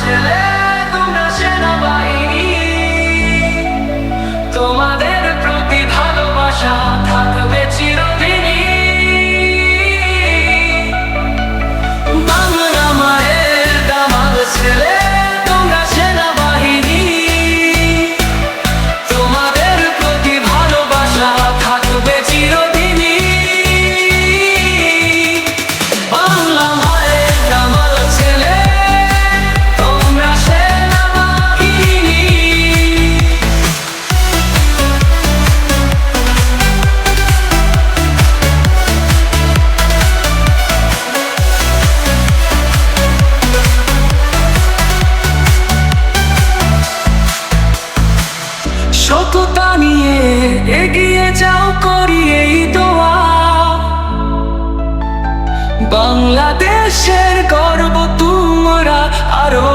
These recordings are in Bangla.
till যাও করি এই দোয়া। বাংলাদেশের গর্ব তোমরা আরও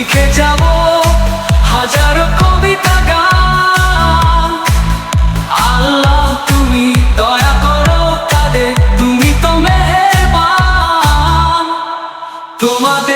লিখে যাব হাজারো কবিতা গান। আল্লাহ তুমি দয়া করো তাদের তুমি তো মেহরবান। তোমাদের